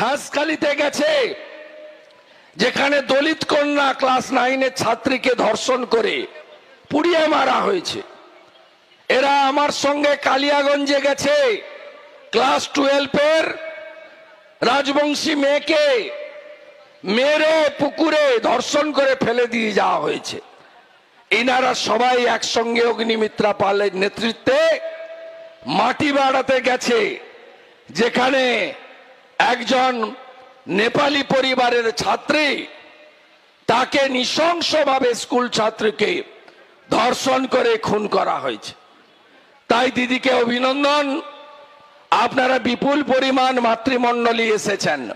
হাঁসখালিতে গেছে, যেখানে দলিত কন্যা ক্লাস নাইনের ছাত্রীকে ধর্ষণ করে পুড়িয়ে মারা হয়েছে। এরা আমার সঙ্গে কালিয়াগঞ্জে গেছে, ক্লাস টুয়েলভের রাজবংশী মেয়েকে মেরে পুকুরে ধর্ষণ করে ফেলে দিয়ে যাওয়া হয়েছে। এনারা সবাই একসঙ্গে অগ্নিমিত্রা পালের নেতৃত্বে মাটি বাড়াতে গেছে, যেখানে একজন নেপালি পরিবারের ছাত্রী, তাকে নৃশংসভাবে স্কুল ছাত্রীকে ধর্ষণ করে খুন করা হয়েছে। তাই দিদিকে অভিনন্দন। আপনারা বিপুল পরিমাণ মাতৃমণ্ডলী এসেছেন।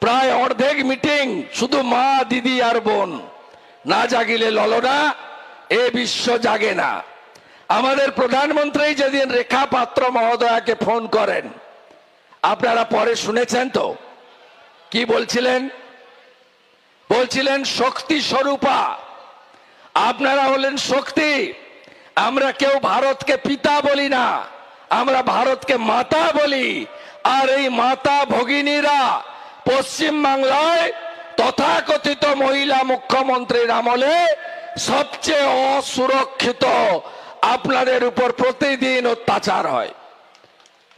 প্রায় অর্ধেক মিটিং শুধু মা, দিদি আর বোন। না জাগিলে ললনা, এ বিশ্ব জাগে না। আমাদের প্রধানমন্ত্রী যেদিন রেখা পাত্র মহোদয়াকে ফোন করেন আপনারা পরে শুনেছেন তো। কি বলছিলেন? বলছিলেন শক্তি স্বরূপা। আপনারা হলেন শক্তি। আমরা কেউ ভারতকে পিতা বলি না। আমরা ভারতকে মাতা বলি। আর এই মাতা ভগিনীরা পশ্চিম বাংলায় তথাকথিত মহিলা মুখ্যমন্ত্রীর আমলে সবচেয়ে অসুরক্ষিত। আপনাদের উপর প্রতিদিন অত্যাচার হয়।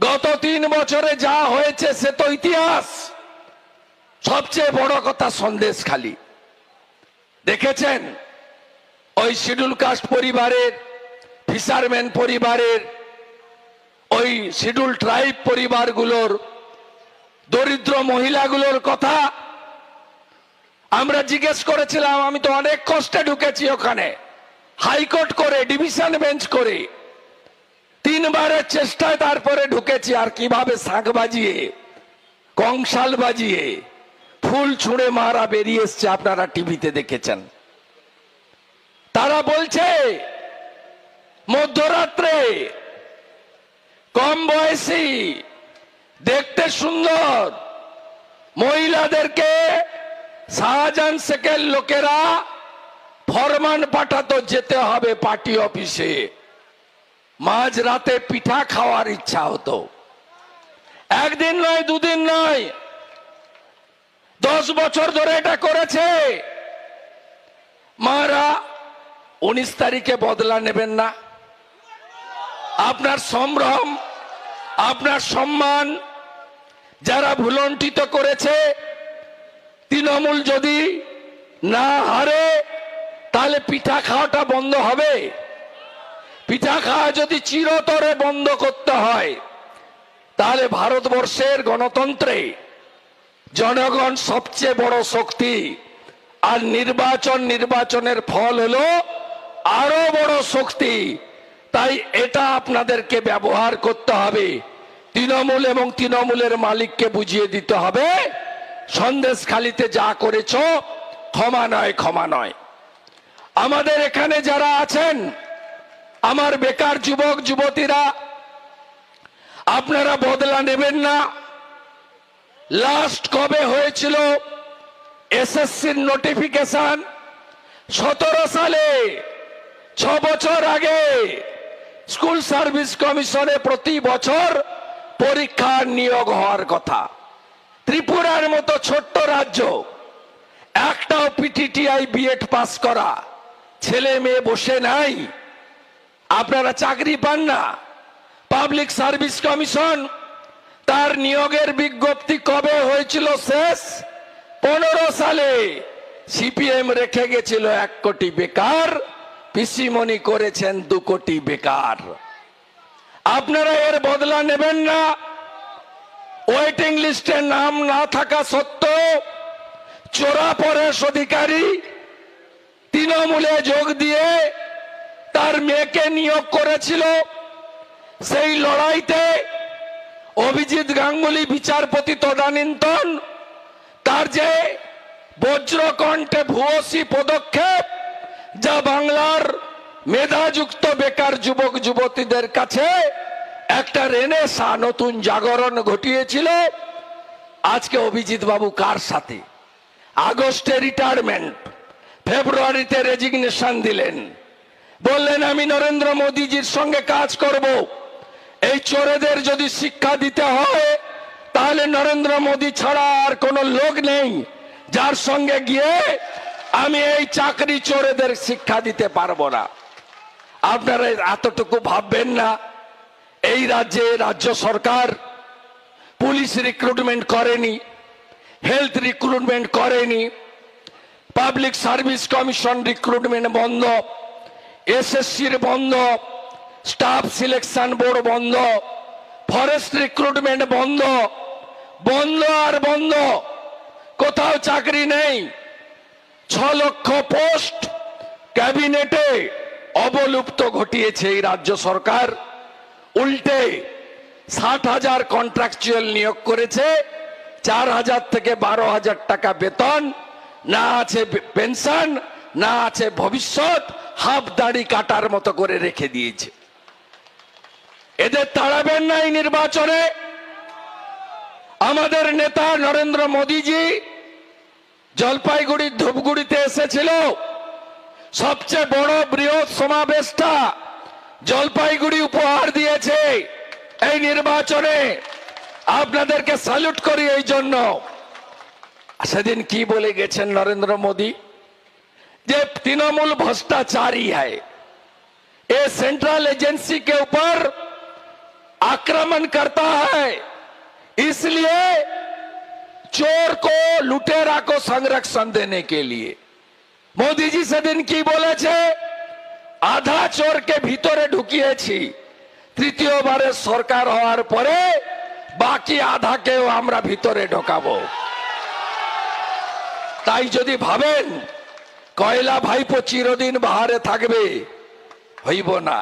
গত তিন বছরে যা হয়েছে সে তো ইতিহাস। সবচেয়ে বড় কথা সন্দেশ খালি। দেখেছেন? ওই শিডিউল কাস্ট পরিবারের, ফিশারম্যান পরিবারের, ওই শিডিউল ট্রাইব পরিবারগুলোর, দরিদ্র মহিলাগুলোর কথা আমরা জিজ্ঞেস করেছিলাম, আমি তো অনেক কষ্টে ঢুকেছি ওখানে। হাইকোর্ট করে, ডিভিশন বেঞ্চ করে তিনবারের চেষ্টায় তারপরে ঢুকেছি, আর কীভাবে শাক বাজিয়ে, কংসাল বাজিয়ে, ফুল ছুঁড়ে মারা বেরিয়ে এসছে, আপনারা টিভিতে দেখেছেন। তারা বলছে, মধ্যরাত্রে, কম বয়সী, দেখতে সুন্দর, মহিলাদেরকে শাহজাহান শেখের লোকেরা ফরমান পাঠাতো, যেতে হবে পার্টি অফিসে। মাঝ রাতে পিঠা খাওয়ার ইচ্ছা হতো। একদিন নয়, দুদিন নয়, দশ বছর ধরে এটা করেছে। মারা উনিশ তারিখে বদলা নেবেন না। আপনার সম্ভ্রম, আপনার সম্মান যারা ভুলন্টিত করেছে, তৃণমূল যদি না হারে, তাহলে পিঠা খাওয়াটা বন্ধ হবে। পিঠা খাওয়া যদি চিরতরে বন্ধ করতে হয়, তাহলে ভারতবর্ষের গণতন্ত্রে জনগণ সবচেয়ে বড় শক্তি। আর নির্বাচন নির্বাচনের ফল হলো আরও বড় শক্তি। তাই এটা আপনাদেরকে ব্যবহার করতে হবে। তৃণমূল এবং তৃণমূলের মালিককে বুঝিয়ে দিতে হবে। সন্দেশখালিতে যা করেছ, ক্ষমা নয় ক্ষমা নয়। আমাদের এখানে যারা আছেন আমার বেকার যুবক, যুবতীরা, আপনারা বদলা নেবেন না। লাস্ট কবে হয়েছিল এসএসসির নোটিফিকেশন সতেরো সালে, ছ বছর আগে স্কুল সার্ভিস কমিশনে প্রতি বছর পরীক্ষার নিয়োগ হওয়ার কথা। ত্রিপুরার মতো ছোট্ট রাজ্য, একটাও পিটিটিআই বিএড পাস করা, ছেলে মেয়ে বসে নাই। আপনারা চাকরি পান না। পাবলিক সার্ভিস কমিশন তার নিয়োগের বিজ্ঞপ্তি কবে হয়েছিল শেষ? পনেরো সালে। সিপিএম রেখে গেছিল এক কোটি বেকার, পিসিমণি করেছেন দু কোটি বেকার। আপনারা এর বদলা নেবেন না। ওয়েটিং লিস্টে নাম না থাকা সত্ত্বেও চোরা পরেশ অধিকারী তৃণমূলে যোগ দিয়ে তার মেয়েকে নিয়োগ করেছিল। সেই লড়াইতে অভিজিৎ গাঙ্গুলি বিচারপতি তদানীন্তন, তার যে বজ্রকণ্ঠে ভূয়সী পদক্ষেপ, যা বাংলার মেধাযুক্ত বেকার যুবক যুবতীদের কাছে একটা রেনেসা নতুন জাগরণ ঘটিয়েছিল। আজকে অভিজিৎ বাবু কার সাথে? আগস্টে রিটায়ারমেন্ট ফেব্রুয়ারিতে রেজিগনেশন দিলেন। বললেন, আমি নরেন্দ্র মোদীজির সঙ্গে কাজ করব। এই চোরেদের যদি শিক্ষা দিতে হয়, তাহলে নরেন্দ্র মোদী ছাড়া আর কোন লোক নেই। যার সঙ্গে গিয়ে আমি এই চাকরি চোরেদের শিক্ষা দিতে পারব না। আপনারা এতটুকু ভাববেন না। এই রাজ্যে রাজ্য সরকার পুলিশ রিক্রুটমেন্ট করেনি, হেলথ রিক্রুটমেন্ট করেনি, পাবলিক সার্ভিস কমিশন রিক্রুটমেন্ট বন্ধ এসএসসির বন্ধ স্টাফ সিলেকশন বোর্ড বন্ধ ফরেস্ট রিক্রুটমেন্ট বন্ধ বন্ধ আর বন্ধ, কোথাও চাকরি নেই। ছ লক্ষ পোস্ট ক্যাবিনেটে অবলুপ্ত ঘটিয়েছে এই রাজ্য সরকার। উল্টে ষাট হাজার কন্ট্রাকচুয়াল নিয়োগ করেছে, চার হাজার থেকে বারো হাজার টাকা বেতন, না আছে পেনশন না আছে ভবিষ্যৎ হাফ দাড়ি কাটার মতো করে রেখে দিয়েছে। এদের তাড়াবেন না এই নির্বাচনে। আমাদের নেতা নরেন্দ্র মোদীজি জলপাইগুড়ির ধূপগুড়িতে এসেছিল। সবচেয়ে বড় বৃহৎ সমাবেশটা জলপাইগুড়ি উপহার দিয়েছে এই নির্বাচনে। আপনাদেরকে স্যালুট করি এই জন্য। সেদিন কি বলে গেছেন নরেন্দ্র মোদী? যে তৃণমূল भ्रष्टाचारी है ये सेंट्रल एजेंसी के ऊपर आक्रमण करता है इसलिए चोर को लुटेरा को संरक्षण देने के लिए মোদি জি সেদিন কি বলেছে আধা চোরকে ভিতরে ঢুকিয়েছি তৃতীয়বারে সরকার হওয়ার পরে বাকি আধাকেও আমরা ভিতরে ঢোকাবো তাই যদি ভাবেন কয়লা ভাইপো চিরদিন বাহারে থাকবে? হইব না।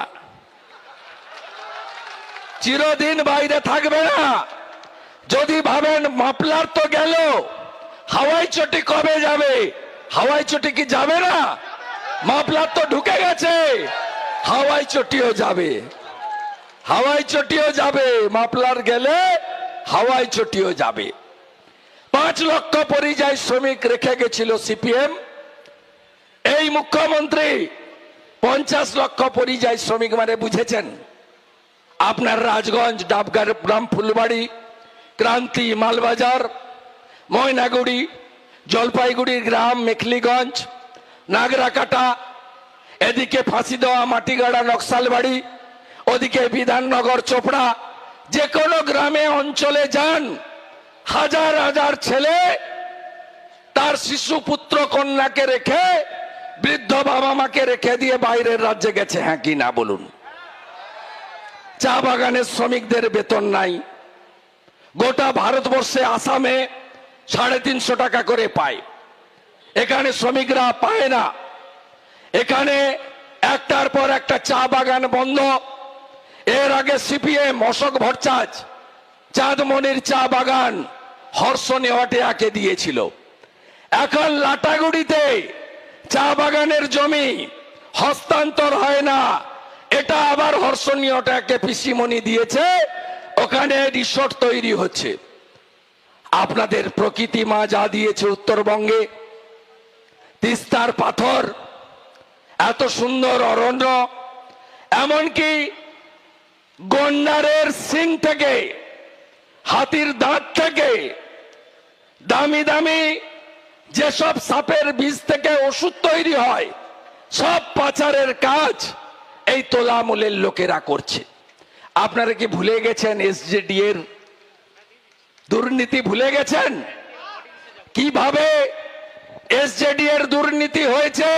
চিরদিন বাইরে থাকবে না। যদি ভাবেন মাপলার তো গেল, হাওয়াই চটি কবে যাবে? হাওয়াই চটি কি যাবে না? মাপলার তো ঢুকে গেছে, হাওয়াই চটিও যাবে। হাওয়াই চটিও যাবে মাপলার গেলে হাওয়াই চটিও যাবে। পাঁচ লক্ষ পরিযায়ী শ্রমিক রেখে গেছিল সিপিএম। এই মুখ্যমন্ত্রী পঞ্চাশ লক্ষ পরিযায়ী শ্রমিক মানে বুঝেছেন? আপনার রাজগঞ্জ ডাবগার গ্রাম ফুলবাড়ি, ক্রান্তি, মালবাজার, ময়নাগুড়ি, জলপাইগুড়ির গ্রাম, মেখলিগঞ্জ, নাগরাকাটা, এদিকে ফাঁসি দেওয়া মাটিগাড়া, নকশালবাড়ি, ওদিকে বিধাননগর, চোপড়া, যে কোনো গ্রামে, অঞ্চলে যান, হাজার হাজার ছেলে তার শিশু পুত্র কন্যাকে রেখে বৃদ্ধ বাবা মাকে রেখে দিয়ে বাইরের রাজ্যে গেছে। হ্যাঁ কি না বলুন? চা বাগানের শ্রমিকদের বেতন নাই। গোটা ভারতবর্ষে আসামে সাড়ে তিনশো টাকা করে পায়। এখানে শ্রমিকরা পায় না। এখানে একটার পর একটা চা বাগান বন্ধ। এর আগে সিপিএম অশোক ভট্টাচ চাঁদমনির চা বাগান হর্ষ নেওয়াটিয়াকে দিয়েছিল। এখন লাটাগুড়িতে চা বাগানের জমি হস্তান্তর হয় না। এটা আবার হর্ষণীয়টা হর্ষণীয়টাকে পিসিমণি দিয়েছে, ওখানে রিসোর্ট তৈরি হচ্ছে। আপনাদের প্রকৃতি মা যা দিয়েছে উত্তরবঙ্গে, তিস্তার পাথর, এত সুন্দর অরণ্য, এমনকি গন্ডারের সিং থেকে, হাতির দাঁত থেকে, দামি দামি যেসব সাপের বীজ থেকে ওষুধ তৈরি হয়। সব পাচারের কাজ এই তোলামূলের লোকেরা করছে। আপনারা কি ভুলে গেছেন এসজেডি এর? দুর্নীতি ভুলে গেছেন? কীভাবে এসজেডি এর দুর্নীতি হয়েছে?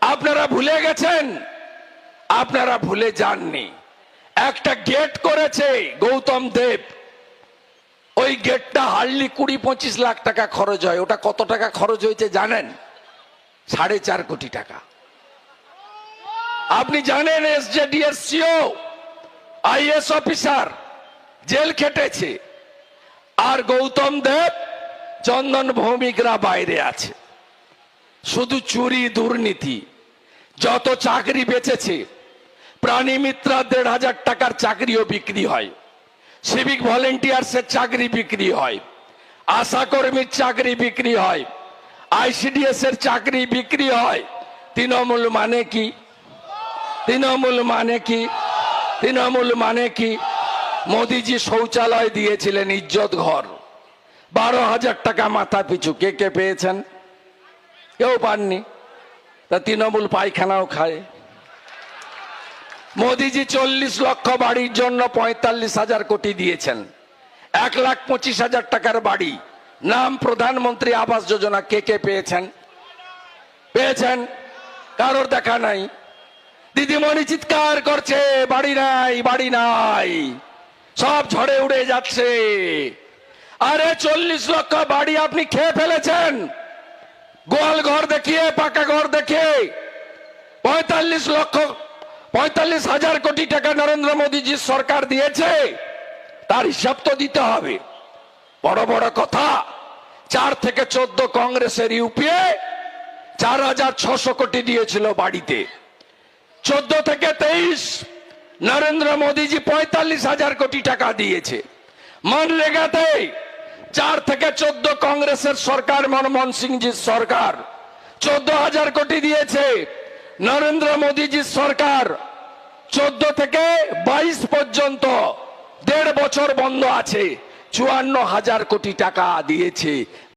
আপনারা ভুলে গেছেন? আপনারা ভুলে যাননি। একটা গেট করেছে গৌতম দেব। ওই গেটটা হার্ডলি কুড়ি পঁচিশ লাখ টাকা খরচ হয়। ওটা কত টাকা খরচ হয়েছে জানেন? সাড়ে চার কোটি টাকা। আপনি জানেন এসজেডি এর সিও আইএস অফিসার, জেল খেটেছে। আর গৌতম দেব চন্দন ভৌমিকরা বাইরে আছে। শুধু চুরি, দুর্নীতি, যত চাকরি বেচেছে, প্রাণী মিত্রা দেড় হাজার টাকার চাকরিও বিক্রি হয়। সিভিক ভলেন্টিয়ার্সের চাকরি বিক্রি হয়। আশা কর্মীর চাকরি বিক্রি হয়। আইসিডিএস এর চাকরি বিক্রি হয়। তৃণমূল মানে কি? তৃণমূল মানে কি? তৃণমূল মানে কি? মোদিজি শৌচালয় দিয়েছিলেন ইজ্জত ঘর। বারো হাজার টাকা মাথা পিছু। কে কে পেয়েছেন? কেউ পাননি। তা তৃণমূল পায়খানাও খায়। মোদিজি চল্লিশ লক্ষ বাড়ির জন্য পঁয়তাল্লিশ হাজার কোটি দিয়েছেন। এক লাখ পঁচিশ হাজার টাকার বাড়ি। নাম প্রধানমন্ত্রী আবাস যোজনা কে কে পেয়েছেন? পেয়েছেন? কারোর দেখা নাই। দিদিমণি চিৎকার করছে, বাড়ি নাই বাড়ি নাই। সব ঝড়ে উড়ে যাচ্ছে। আরে চল্লিশ লক্ষ বাড়ি আপনি খেয়ে ফেলেছেন। গোয়াল ঘর দেখিয়ে, পাকা ঘর দেখিয়ে পঁয়তাল্লিশ লক্ষ, পঁয়তাল্লিশ হাজার কোটি টাকা নরেন্দ্র মোদীজির সরকার দিয়েছে। তার হিসাব তো দিতে হবে। বড় বড় কথা। চার থেকে চোদ্দ কংগ্রেসের ইউপিএ চার হাজার ছশো কোটি দিয়েছিল বাড়িতে। চোদ্দ থেকে তেইশ নরেন্দ্র মোদীজি পঁয়তাল্লিশ হাজার কোটি টাকা দিয়েছে। মনরেগাতে চার থেকে চোদ্দ কংগ্রেসের সরকার মনমোহন সিংজির সরকার চোদ্দ হাজার কোটি দিয়েছে নরেন্দ্র মোদীজির সরকার। চোদ্দ থেকে বাইশ পর্যন্ত দেড় বছর বন্ধ আছে। চুয়ান্ন হাজার কোটি টাকা দিয়েছে।